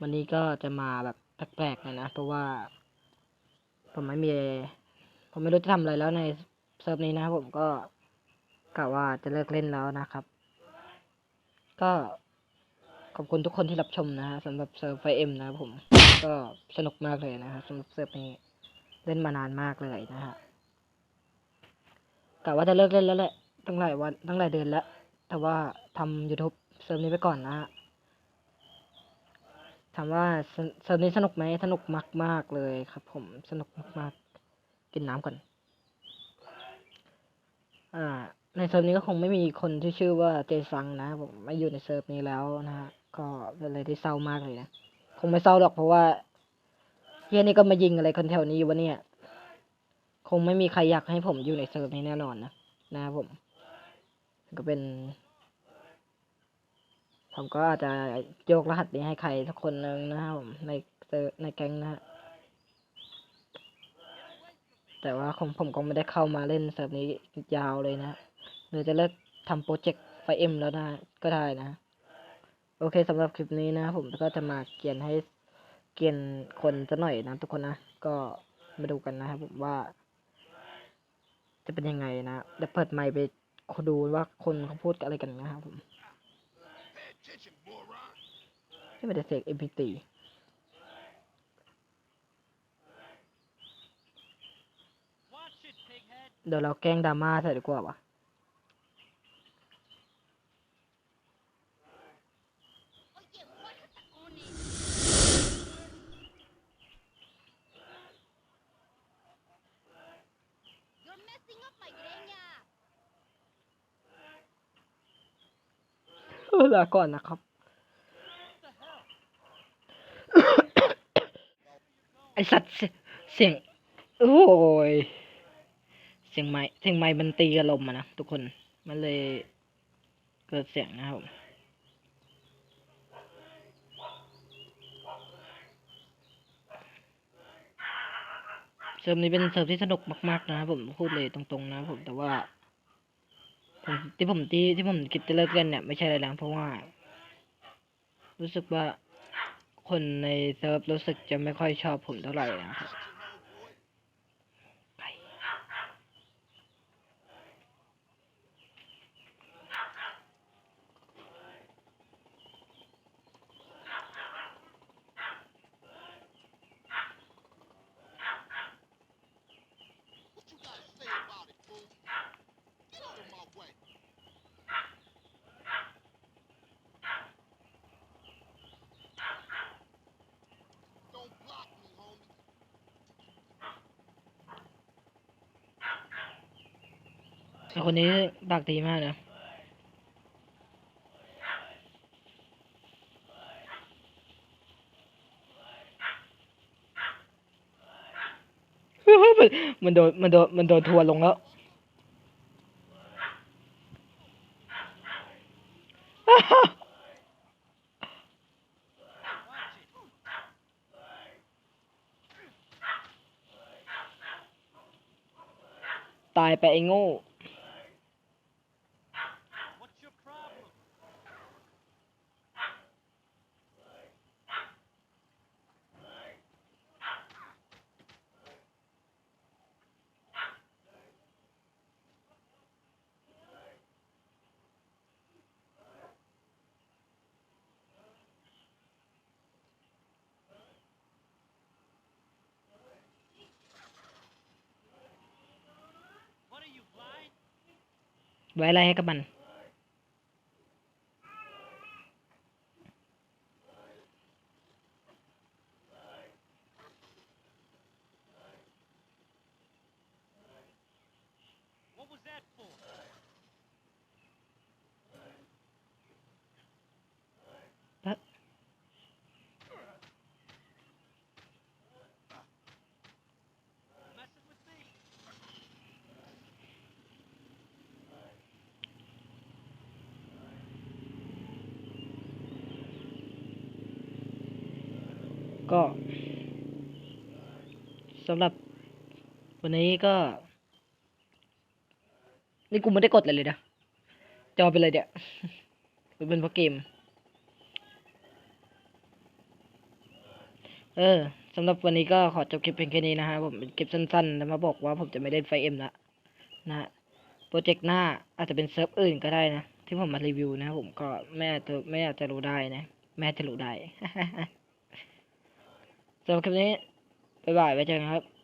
วันนี้ก็จะมาแบบแปลกๆหน่อยนะ เพราะว่า ผมไม่มี ผมไม่รู้จะทำอะไรแล้วในเซิร์ฟนี้นะผมก็กะว่าจะเลิกเล่นแล้วนะครับ ก็ขอบคุณทุกคนที่รับชมนะฮะสำหรับเซิร์ฟไฟเอ็มนะผม ก็สนุกมากเลยนะครับสำหรับเซิร์ฟนี้เล่นมานานมากเลยนะฮะกะว่าจะเลิกเล่นแล้วแหละตั้งหลายวันตั้งหลายเดือนแล้ว แต่ว่าทำ YouTube เซิร์ฟนี้ไปก่อนนะฮะ ถามว่าเซิร์ฟนี้สนุกไหมสนุกมากมากเลยครับ ผมสนุกมากๆกินน้ำก่อน อ่า ในเซิร์ฟนี้ก็คงไม่มีคนที่ชื่อว่าเจซังนะผมไม่อยู่ในเซิร์ฟนี้แล้วนะฮะก็เป็นอะไรที่เศร้ามากเลยนะคงไม่เศร้าหรอกเพราะว่าเฮียนี่ก็มายิงอะไรคนแถวนี้วะเนี่ย คงไม่มีใครอยากให้ผมอยู่ในเซิร์ฟนี้แน่นอนนะนะครับผม ก็เป็น ผมก็อาจจะโยกรหัสนี้ให้ใครสักคนหนึ่งนะครับผมในเซอร์ในแก๊งนะฮะแต่ว่าคงผมคงไม่ได้เข้ามาเล่นเซิร์ฟนี้ยาวเลยนะหรือจะเลิกทำโปรเจกต์ไฟเอ็มแล้วนะก็ได้นะ โอเคสำหรับคลิปนี้นะ ผมก็จะมาเกียนให้เกียนคนจะหน่อยนะทุกคนนะ ก็มาดูกันนะครับผมว่า จะเป็นยังไงนะเดี๋ยวเปิดไมค์ไปดูว่าคนเขาพูดอะไรกันนะครับผม ไม่ได้เสกเอ็มพีตีเดี๋ยวเราแกล้งดราม่าใส่ดีกว่าวะเออลาก่อนนะครับ ไอสัตว์เสียง โอ้ย เสียงไม้เสียงไม้มันตีกับลมอะนะทุกคน มันเลยเกิดเสียงนะครับผมเซิร์ฟนี้เป็นเซิร์ฟที่สนุกมาก ๆ นะครับผมพูดเลยตรง ๆ นะผมแต่ว่าผมที่ผมที่ที่ผมคิดจะเลิกเล่นเนี่ยไม่ใช่อะไรแล้วเพราะว่า รู้สึกว่า คนในเซิร์ฟรู้สึกจะไม่ค่อยชอบผมเท่าไหร่นะครับ คนนี้ปากดีมากนะมันมันโดนมันโดนมันโดนทัวร์ลงแล้วตายไปไอ้โง่ ไว้อะไรให้กับมัน What was that ก็สำหรับวันนี้ก็ นี่กูไม่ได้กดอะไรเลยนะ จอเป็นอะไรเดี๋ยวเป็นเพราะเกม เออสำหรับวันนี้ก็ขอจบคลิปเพียงแค่นี้นะฮะผมเป็นคลิปสั้นๆแล้วมาบอกว่าผมจะไม่เล่นไฟเอ็มละนะโปรเจกต์หน้าอาจจะเป็นเซิร์ฟอื่นก็ได้นะ ที่ผมมารีวิวนะผมก็ไม่อาจจะไม่อาจจะรู้ได้นะ แม่จะรู้ได้ สำหรับคลิปนี้บ๊ายบายไว้เจอกันครับ